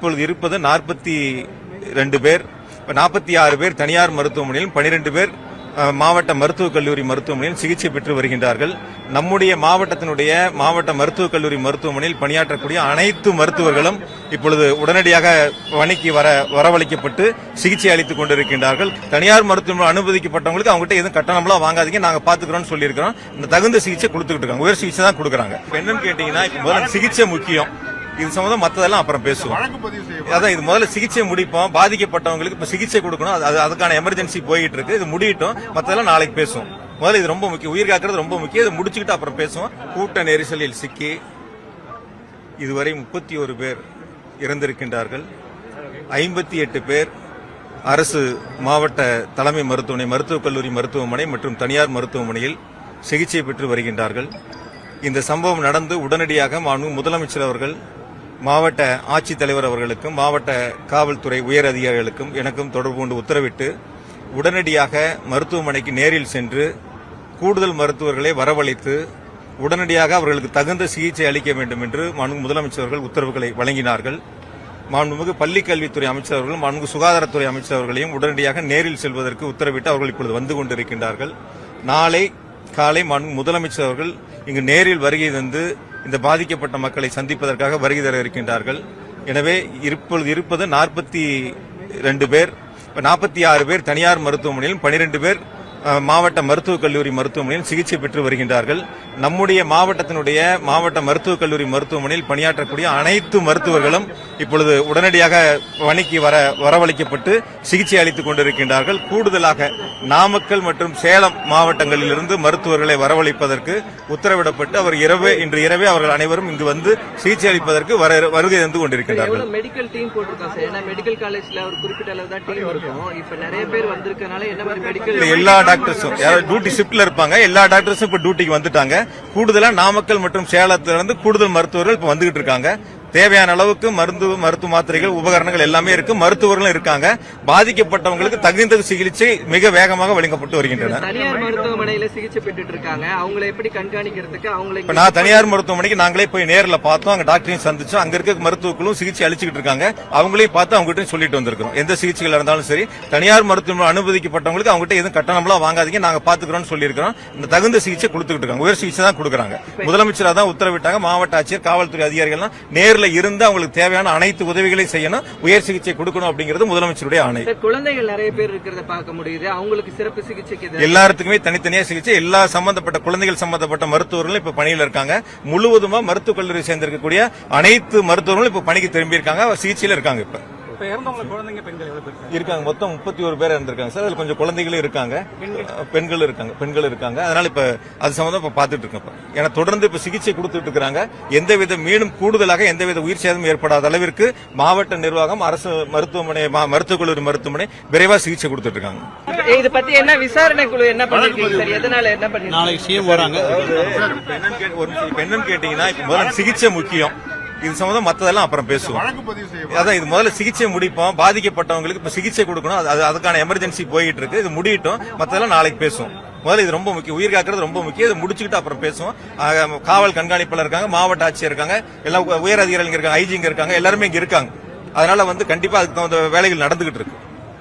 இப்பொழுது இருப்பது நாற்பத்தி ரெண்டு பேர் நாற்பத்தி ஆறு பேர் தனியார் மருத்துவமனையிலும் பனிரெண்டு பேர் மாவட்ட மருத்துவக் கல்லூரி மருத்துவமனையில் சிகிச்சை பெற்று வருகின்றார்கள். நம்முடைய மாவட்டத்தினுடைய மாவட்ட மருத்துவக் கல்லூரி மருத்துவமனையில் பணியாற்றக்கூடிய அனைத்து மருத்துவர்களும் இப்பொழுது உடனடியாக பணிக்கு வர வரவழைக்கப்பட்டு சிகிச்சை அளித்துக் கொண்டிருக்கின்றார்கள். தனியார் மருத்துவமனை அனுமதிக்கப்பட்டவங்களுக்கு அவங்ககிட்ட எதுவும் கட்டணம்லாம் வாங்காதீங்க நாங்க பாத்துக்கிறோம்னு சொல்லியிருக்கிறோம். இந்த தகுந்த சிகிச்சை கொடுத்துக்கிட்டு இருக்காங்க. உயர் சிகிச்சை தான் கொடுக்குறாங்க. என்னன்னு கேட்டீங்கன்னா சிகிச்சை முக்கியம். இது சம்பந்தம் மத்ததெல்லாம் அப்புறம் பேசுவோம். அதான் இது முதல்ல சிகிச்சை முடிப்போம். பாதிக்கப்பட்டவங்களுக்கு இப்ப சிகிச்சை கொடுக்கணும். அது- அது அதுக்கான எமர்ஜென்சி போயிட்டு இருக்கு இது முடியட்டும். மத்ததெல்லாம் நாளைக்கு பேசுவோம். முதல்ல இது ரொம்ப முக்கியம். உயிர் காக்கிறது ரொம்ப முக்கியம். இது முடிச்சுக்கிட்டு அப்புறம் பேசுவோம். கூட்ட நெரிசலில் சிக்கி இதுவரை முப்பத்தி ஒரு பேர் இறந்திருக்கின்றார்கள். ஐம்பத்தி எட்டு பேர் அரசு மாவட்ட தலைமை மருத்துவமனை மருத்துவக் கல்லூரி மருத்துவமனை மற்றும் தனியார் மருத்துவமனையில் சிகிச்சை பெற்று வருகின்றார்கள். இந்த சம்பவம் நடந்து உடனடியாக மாண்பு முதலமைச்சர் அவர்கள் மாவட்ட ஆட்சித்தலைவர் அவர்களுக்கும் மாவட்ட காவல்துறை உயர் அதிகாரிகளுக்கும் எனக்கும் தொடர்பு கொண்டு உத்தரவிட்டு உடனடியாக மருத்துவமனைக்கு நேரில் சென்று கூடுதல் மருத்துவர்களை வரவழைத்து உடனடியாக அவர்களுக்கு தகுந்த சிகிச்சை அளிக்க வேண்டும் என்று மாண்பு முதலமைச்சர்கள் உத்தரவுகளை வழங்கினார்கள். மாண்புமிகு பள்ளிக் கல்வித்துறை அமைச்சர் அவர்களும் மாண்புமிகு சுகாதாரத்துறை அமைச்சர் அவர்களையும் உடனடியாக நேரில் செல்வதற்கு உத்தரவிட்டு அவர்கள் இப்பொழுது வந்து கொண்டிருக்கின்றார்கள். நாளை காலை மாண்பு முதலமைச்சர் அவர்கள் இங்கு நேரில் வருகை தந்து இந்த பாதிக்கப்பட்ட மக்களை சந்திப்பதற்காக வருகை தர இருக்கின்றார்கள். எனவே இப்பொழுது இருப்பது நாற்பத்தி ரெண்டு பேர் நாற்பத்தி ஆறு பேர் தனியார் மருத்துவமனையிலும் பனிரெண்டு பேர் மாவட்ட மருத்துவக் கல்லூரி மருத்துவமனையில் சிகிச்சை பெற்று வருகின்றார்கள். நம்முடைய மாவட்டத்தினுடைய மாவட்ட மருத்துவக் கல்லூரி மருத்துவமனையில் பணியாற்றக்கூடிய அனைத்து மருத்துவர்களும் இப்பொழுது உடனடியாக பணிக்கு வர வரவழைக்கப்பட்டு சிகிச்சை அளித்துக் கொண்டிருக்கின்றார்கள். கூடுதலாக நாமக்கல் மற்றும் சேலம் மாவட்டங்களிலிருந்து மருத்துவர்களை வரவழைப்பதற்கு உத்தரவிடப்பட்டு அவர் இரவே இன்று இரவே அவர்கள் அனைவரும் இங்கு வந்து சிகிச்சை அளிப்பதற்கு வர- வருகை தந்து கொண்டிருக்கின்றார்கள். மெடிக்கல் டீம் ஏன்னா மெடிக்கல் காலேஜ்ல ஒரு குறிப்பிட்ட அளவு தான் டீம் இருக்கும். இப்ப நிறைய பேர் வந்திருக்கனால என்ன மாதிரி மெடிக்கல் எல்லா டாக்டர்ஸும் யாராவது டியூட்டி ஷிப்ட்ல இருப்பாங்க எல்லா டாக்டர்ஸும் இப்ப டியூட்டிக்கு வந்துட்டாங்க. கூடுதலா நாமக்கல் மற்றும் சேலத்துல இருந்து கூடுதல் மருத்துவர்கள் இப்ப வந்துகிட்டு இருக்காங்க. தேவையான அளவுக்கு மருந்து மருத்துவ மாத்திரைகள் உபகரணங்கள் எல்லாமே இருக்கு. மருத்துவர்களும் இருக்காங்க. பாதிக்கப்பட்டவங்களுக்கு தகுந்த சிகிச்சை மிக வேகமாக வழங்கப்பட்டு வருகின்றன. தனியார் மருத்துவமனையில சிகிச்சை பெற்றுட்டு இருக்காங்க அவங்கள எப்படி கண்காணிக்கிறதுக்கு அவங்களை இப்ப நான் தனியார் மருத்துவமனைக்கு நாங்களே போய் நேர்ல பார்த்தோம். அங்க டாக்டரையும் சந்திச்சோம். அங்க இருக்க மருத்துவர்களும் சிகிச்சை அளிச்சுக்கிட்டு இருக்காங்க அவங்களையும் பார்த்து அவங்க கிட்ட சொல்லிட்டு வந்திருக்கிறோம். எந்த சிகிச்சைகள் இருந்தாலும் சரி தனியார் மருத்துவமனை அனுமதிக்கப்பட்டவங்களுக்கு அவங்க கிட்ட எதுவும் கட்டணம்லாம் வாங்காதீங்க. நாங்க பாத்துக்கிறோம்னு சொல்லியிருக்கிறோம். இந்த தகுந்த சிகிச்சை கொடுத்துக்கிட்டு இருக்காங்க உயர் சிகிச்சை தான் கொடுக்குறாங்க. முதலமைச்சரா தான் உத்தரவிட்டாங்க. மாவட்ட ஆட்சியர் காவல்துறை அதிகாரிகள்லாம் நேர்ல இருந்து அவங்களுக்கு தேவையான அனைத்து உதவிகளையும் செய்யணும் உயர் சிகிச்சை கொடுக்கணும் அப்படிங்கிறது முதலமைச்சருடைய ஆணை. குழந்தைகள் நிறைய பேர் இருக்கிறத பார்க்க முடியுது. அவங்களுக்கு சிறப்பு சிகிச்சைக்கு எல்லாத்துக்குமே தனித்தனியா சிகிச்சை. எல்லா சம்பந்தப்பட்ட குழந்தைகள் சம்பந்தப்பட்ட மருத்துவர்களும் இப்ப பணியில் இருக்காங்க. முழுவதுமா மருத்துவக் கல்லூரி சேர்ந்திருக்கக்கூடிய அனைத்து மருத்துவர்களும் இப்ப பணிக்கு திரும்பி இருக்காங்க சிகிச்சையில இருக்காங்க இப்ப. இப்ப இறந்தவங்க குழந்தைங்க பெண்கள் எவ்வளவு பேர் இருக்காங்க? மொத்தம் முப்பத்தி ஒரு பேர் இருந்திருக்காங்க சார் அதுல கொஞ்சம் குழந்தைகளும் இருக்காங்க. பெண்கள். இருக்காங்க. பெண்கள் இருக்காங்க. அதனால இப்ப அது சம்பந்தம் இப்ப பாத்துட்டு இருக்கோம் இப்ப. ஏன்னா தொடர்ந்து இப்ப சிகிச்சை கொடுத்துட்டு இருக்காங்க எந்தவித மீண்டும் கூடுதலாக எந்தவித உயிர் சேதம் ஏற்படாத அளவிற்கு மாவட்ட நிர்வாகம் அரசு மருத்துவமனை மா- மருத்துவக் கல்லூரி மருத்துவமனை விரைவா சிகிச்சை கொடுத்துட்டு இருக்காங்க. இது பத்தி என்ன விசாரணை குழு என்ன பண்ணிருக்கீங்க சார்? எதனால என்ன பண்ணி நாளைக்கு சிஎம் வராங்க. இப்ப என்னன்னு கே- ஒரு நிமிஷம். இப்ப என்னன்னு கேட்டீங்கன்னா இப்ப முதல்ல சிகிச்சை முக்கியம். இது சம்பந்தம் மத்ததெல்லாம் அப்புறம் பேசுவோம். அதான் இது முதல்ல சிகிச்சை முடிப்போம். பாதிக்கப்பட்டவங்களுக்கு இப்ப சிகிச்சை கொடுக்கணும். அது- அது அதுக்கான எமர்ஜென்சி போயிட்டு இருக்கு. இது முடியட்டும். மத்ததெல்லாம் நாளைக்கு பேசுவோம். முதல்ல இது ரொம்ப முக்கியம். உயிர் காக்கிறது ரொம்ப முக்கியம். இது முடிச்சுக்கிட்டு அப்புறம் பேசுவோம். காவல் கண்காணிப்பாளர் இருக்காங்க மாவட்ட ஆட்சியர் இருக்காங்க எல்லாம் உயர் அதிகாரிகள் இருக்காங்க ஐஜி இங்க இருக்காங்க எல்லாருமே இங்க இருக்காங்க. அதனால வந்து கண்டிப்பா அதுக்கு தகுந்த வேலைகள் நடந்துகிட்டு இருக்கு.